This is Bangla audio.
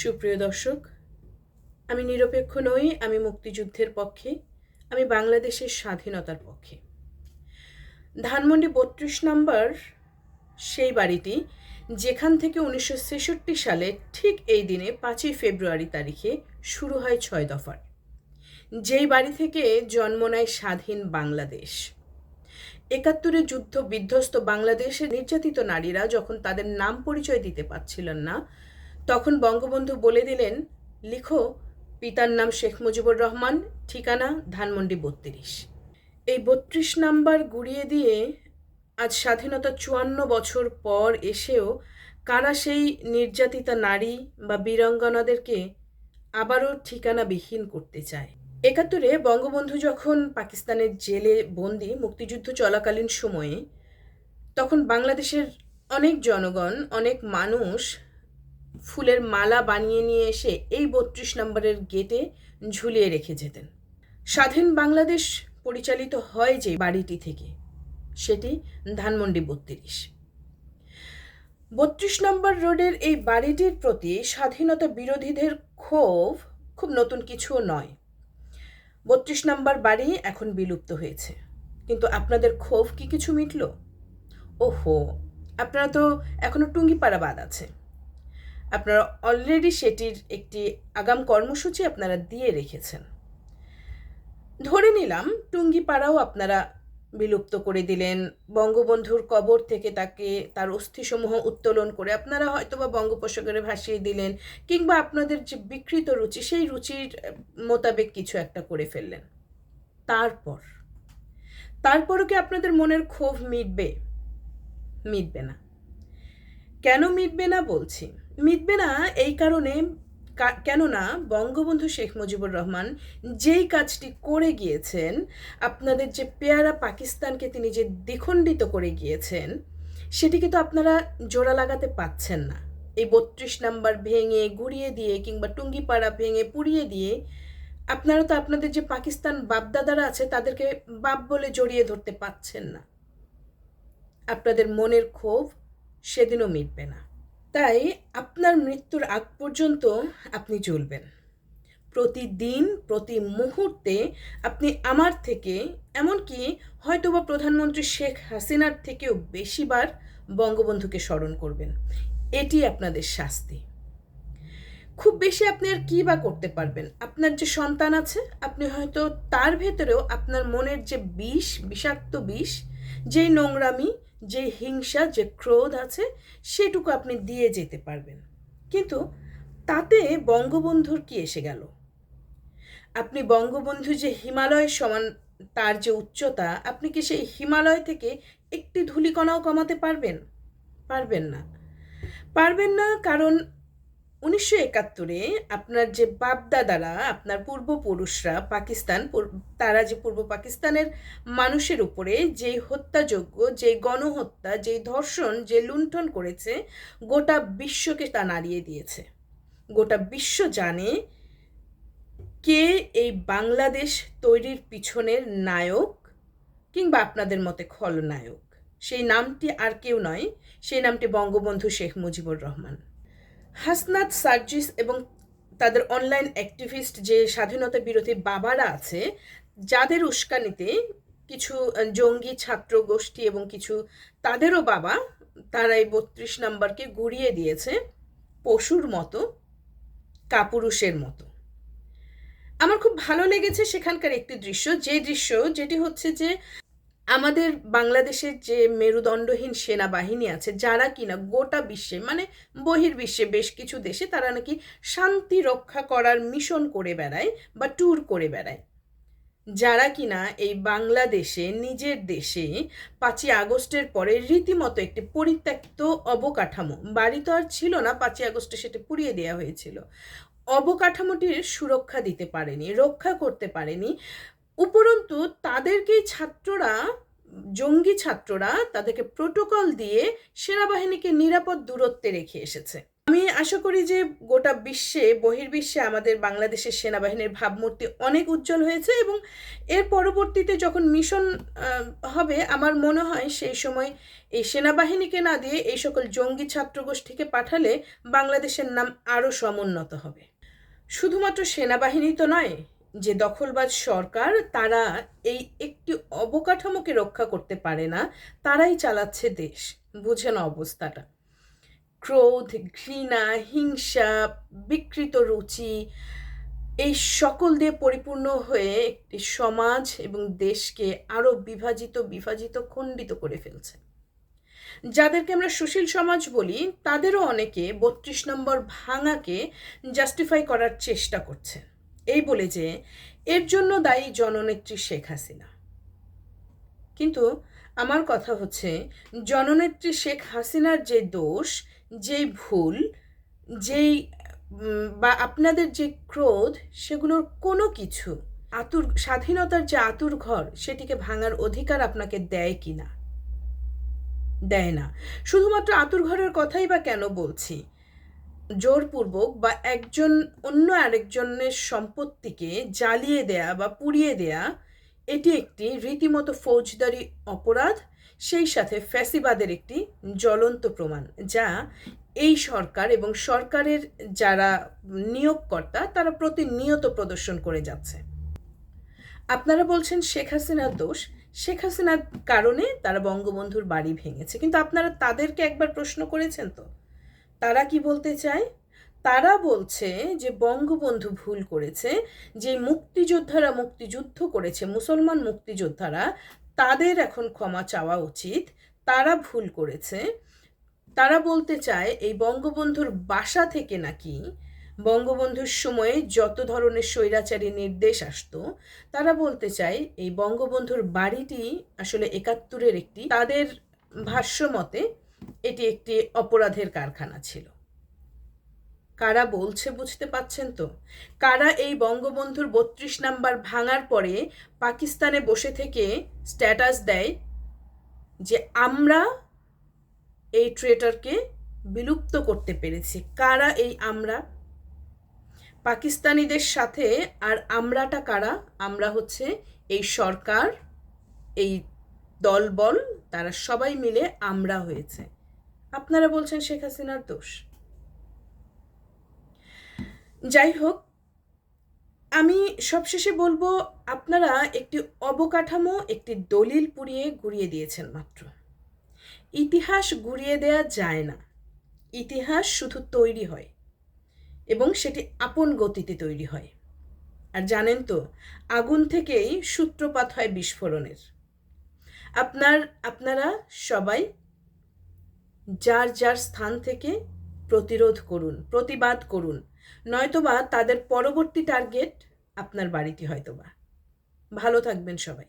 সুপ্রিয় দর্শক, আমি নিরপেক্ষ নই, আমি মুক্তিযুদ্ধের পক্ষে, আমি বাংলাদেশের স্বাধীনতার পক্ষে। ধানমন্ডি বত্রিশ নম্বর সেই বাড়িটি, যেখান থেকে উনিশশো ছেষট্টি সালে ঠিক এই দিনে পাঁচই ফেব্রুয়ারি তারিখে শুরু হয় ছয় দফার। যেই বাড়ি থেকে জন্ম নেয় স্বাধীন বাংলাদেশ। একাত্তরে যুদ্ধ বিধ্বস্ত বাংলাদেশের নির্যাতিত নারীরা যখন তাদের নাম পরিচয় দিতে পারছিলেন না তখন বঙ্গবন্ধু বলে দিলেন, লিখো, পিতার নাম শেখ মুজিবুর রহমান, ঠিকানা ধানমন্ডি বত্রিশ। এই বত্রিশ নাম্বার গুড়িয়ে দিয়ে আজ স্বাধীনতা চুয়ান্ন বছর পর এসেও কারা সেই নির্যাতিতা নারী বা বীরাঙ্গনাদেরকে আবারও ঠিকানাবিহীন করতে চায়? একাত্তরে বঙ্গবন্ধু যখন পাকিস্তানের জেলে বন্দি মুক্তিযুদ্ধ চলাকালীন সময়ে, তখন বাংলাদেশের অনেক জনগণ, অনেক মানুষ ফুলের মালা বানিয়ে নিয়ে এসে এই বত্রিশ নম্বরের গেটে ঝুলিয়ে রেখে যেতেন। স্বাধীন বাংলাদেশ পরিচালিত হয় যে বাড়িটি থেকে, সেটি ধানমন্ডি বত্রিশ। বত্রিশ নম্বর রোডের এই বাড়িটির প্রতি স্বাধীনতা বিরোধীদের ক্ষোভ খুব নতুন কিছুও নয়। বত্রিশ নম্বর বাড়ি এখন বিলুপ্ত হয়েছে। কিন্তু আপনাদের ক্ষোভ কি কিছু মিটল? ওহো, আপনারা তো এখনও টুঙ্গিপাড়া বাদ আছে। আপনারা অলরেডি সেটির একটি আগাম কর্মসূচি আপনারা দিয়ে রেখেছেন। ধরে নিলাম, টুঙ্গিপাড়াও আপনারা বিলুপ্ত করে দিলেন। বঙ্গবন্ধুর কবর থেকে তাকে, তার অস্থিসমূহ উত্তোলন করে আপনারা হয়তো বা বঙ্গোপসাগরে ভাসিয়ে দিলেন কিংবা আপনাদের যে বিকৃত রুচি, সেই রুচির মোতাবেক কিছু একটা করে ফেললেন। তারপর, তারপরও কি আপনাদের মনের ক্ষোভ মিটবে? মিটবে না। কেন মিটবে না বলছি? মিটবে না এই কারণে কেননা বঙ্গবন্ধু শেখ মুজিবুর রহমান যেই কাজটি করে গিয়েছেন, আপনাদের যে পেয়ারা পাকিস্তানকে তিনি যে দ্বিখণ্ডিত করে গিয়েছেন, সেটিকে তো আপনারা জোড়া লাগাতে পাচ্ছেন না। এই বত্রিশ নাম্বার ভেঙে, গুড়িয়ে দিয়ে কিংবা টুঙ্গিপাড়া ভেঙে, পুড়িয়ে দিয়ে আপনারা তো আপনাদের যে পাকিস্তান বাপদাদারা আছে, তাদেরকে বাপ বলে জড়িয়ে ধরতে পাচ্ছেন না। আপনাদের মনের ক্ষোভ সেদিনও মিটবে না। তাই আপনার মৃত্যুর আগ পর্যন্ত আপনি চলবেন। প্রতিদিন, প্রতি মুহূর্তে আপনি আমার থেকে, এমনকি হয়তোবা প্রধানমন্ত্রী শেখ হাসিনার থেকেও বেশিবার বঙ্গবন্ধুকে স্মরণ করবেন। এটি আপনাদের শাস্তি। খুব বেশি আপনি আর কী বা করতে পারবেন? আপনার যে সন্তান আছে, আপনি হয়তো তার ভেতরেও আপনার মনের যে বিষ, বিষাক্ত বিষ, যেই নোংরামি যে হিংসা, যে ক্রোধ আছে, সেটুকু আপনি দিয়ে যেতে পারবেন। কিন্তু তাতে বঙ্গবন্ধুর কি এসে গেল? আপনি বঙ্গবন্ধু যে হিমালয় সমান, তার যে উচ্চতা, আপনি কি সেই হিমালয় থেকে একটি ধূলিকণাও কমাতে পারবেন? পারবেন না। পারবেন না কারণ উনিশশো একাত্তরে আপনার যে বাপদাদারা, আপনার পূর্বপুরুষরা পাকিস্তান তারা যে পূর্ব পাকিস্তানের মানুষের উপরে যেই হত্যাযোগ্য যেই গণহত্যা যেই ধর্ষণ, যে লুণ্ঠন করেছে, গোটা বিশ্বকে তা নাড়িয়ে দিয়েছে। গোটা বিশ্ব জানে কে এই বাংলাদেশ তৈরির পিছনের নায়ক কিংবা আপনাদের মতে খলনায়ক। সেই নামটি আর কেউ নয়, সেই নামটি বঙ্গবন্ধু শেখ মুজিবুর রহমান। হাসনাত, সার্জিস এবং তাদের অনলাইন অ্যাক্টিভিস্ট যে স্বাধীনতা বিরোধী বাবারা আছে, যাদের উস্কানিতে কিছু জঙ্গি ছাত্র গোষ্ঠী এবং কিছু তাদেরও বাবা, তারা এই বত্রিশ নাম্বারকে গুড়িয়ে দিয়েছে পশুর মতো, কাপুরুষের মতো। আমার খুব ভালো লেগেছে সেখানকার একটি দৃশ্য, যে দৃশ্য, যেটি হচ্ছে যে আমাদের বাংলাদেশের যে মেরুদণ্ডহীন সেনাবাহিনী আছে, যারা কিনা গোটা বিশ্বে মানে বহির্বিশ্বে বেশ কিছু দেশে তারা নাকি শান্তি রক্ষা করার মিশন করে বেড়ায় বা ট্যুর করে বেড়ায়। যারা কিনা এই বাংলাদেশে, নিজের দেশে পাঁচই আগস্টের পরে রীতিমতো একটি পরিত্যক্ত অবকাঠামো, বাড়ি তো আর ছিল না, পাঁচই আগস্টে সেটা পুড়িয়ে দেওয়া হয়েছিল, অবকাঠামোটির সুরক্ষা দিতে পারেনি, রক্ষা করতে পারেনি উপরন্তু তাদেরকেই ছাত্ররা, জঙ্গি ছাত্ররা তাদেরকে প্রোটোকল দিয়ে সেনাবাহিনীকে নিরাপদ দূরত্বে রেখে এসেছে। আমি আশা করি যে গোটা বিশ্বে, বহির্বিশ্বে আমাদের বাংলাদেশের সেনাবাহিনীর ভাবমূর্তি অনেক উজ্জ্বল হয়েছে এবং এর পরবর্তীতে যখন মিশন হবে, আমার মনে হয় সেই সময় এই সেনাবাহিনীকে না দিয়ে এই সকল জঙ্গি ছাত্রগোষ্ঠীকে পাঠালে বাংলাদেশের নাম আরও সমুন্নত হবে। শুধুমাত্র সেনাবাহিনী তো নয় যে দখলবাজ সরকার, তারা এই একটি অবকাঠামোকে রক্ষা করতে পারে না, তারাই চালাচ্ছে দেশ। বুঝে না অবস্থাটা। ক্রোধ, ঘৃণা, হিংসা, বিকৃত রুচি, এই সকল দিয়ে পরিপূর্ণ হয়ে একটি সমাজ এবং দেশকে আরও বিভাজিত বিভাজিত, খণ্ডিত করে ফেলছে। যাদেরকে আমরা সুশীল সমাজ বলি, তাদেরও অনেকে বত্রিশ নম্বর ভাঙাকে জাস্টিফাই করার চেষ্টা করছে। এই বলে যে, এর জন্য দায়ী জননেত্রী শেখ হাসিনা। কিন্তু আমার কথা হচ্ছে, জননেত্রী শেখ হাসিনার যে দোষ, যেই ভুল, যেই বা আপনাদের যে ক্রোধ, সেগুলোর কোনো কিছু, আতুর, স্বাধীনতার যে আতুর ঘর, সেটিকে ভাঙার অধিকার আপনাকে দেয় কি না দেয় না। শুধুমাত্র আতুর ঘরের কথাই বা কেন বলছি? জোরপূর্বক বা একজন, অন্য আরেকজনের সম্পত্তিকে জ্বালিয়ে দেয়া বা পুড়িয়ে দেয়া, এটি একটি রীতিমতো ফৌজদারি অপরাধ, সেই সাথে ফ্যাসিবাদের একটি জ্বলন্ত প্রমাণ, যা এই সরকার এবং সরকারের যারা নিয়োগকর্তা, তারা প্রতিনিয়ত প্রদর্শন করে যাচ্ছে। আপনারা বলছেন শেখ হাসিনার দোষ। শেখ হাসিনার কারণে তারা বঙ্গবন্ধুর বাড়ি ভেঙেছে। কিন্তু আপনারা তাদেরকে একবার প্রশ্ন করেছেন তো? তারা কি বলতে চায়? তারা বলছে যে বঙ্গবন্ধু ভুল করেছে, যে মুক্তিযোদ্ধারা মুক্তিযুদ্ধ করেছে, মুসলমান মুক্তিযোদ্ধারা, তাদের এখন ক্ষমা চাওয়া উচিত, তারা ভুল করেছে। তারা বলতে চায় এই বঙ্গবন্ধুর বাসা থেকে নাকি, বঙ্গবন্ধুর সময়ে যত ধরনের স্বৈরাচারী নির্দেশ আসতো, তারা বলতে চায় এই বঙ্গবন্ধুর বাড়িটি আসলে একাত্তরের একটি, তাদের ভাষ্য মতে এটি একটি অপরাধের কারখানা ছিল। কারা বলছে বুঝতে পাচ্ছেন তো? কারা এই বঙ্গবন্ধুর বত্রিশ নাম্বার ভাঙার পরে পাকিস্তানে বসে থেকে স্ট্যাটাস দেয় যে আমরা এই ট্রেটারকে বিলুপ্ত করতে পেরেছি? কারা এই আমরা? পাকিস্তানিদের সাথে আর আমরাটা কারা? আমরা হচ্ছে এই সরকার, এই দলবল তারা সবাই মিলে আমরা হয়েছে। আপনারা বলছেন শেখ হাসিনার দোষ। যাই হোক, আমি সবশেষে বলব, আপনারা একটি অবকাঠামো, একটি দলিল পুড়িয়ে ঘুরিয়ে দিয়েছেন মাত্র। ইতিহাস গুড়িয়ে দেয়া যায় না। ইতিহাস শুধু তৈরি হয় এবং সেটি আপন গতিতে তৈরি হয়। আর জানেন তো, আগুন থেকেই সূত্রপাত হয় বিস্ফোরণের। আপনার, আপনারা সবাই যার যার স্থান থেকে প্রতিরোধ করুন, প্রতিবাদ করুন। নয়তোবা তাদের পরবর্তী টার্গেট আপনার বাড়িটি হয়তোবা। ভালো থাকবেন সবাই।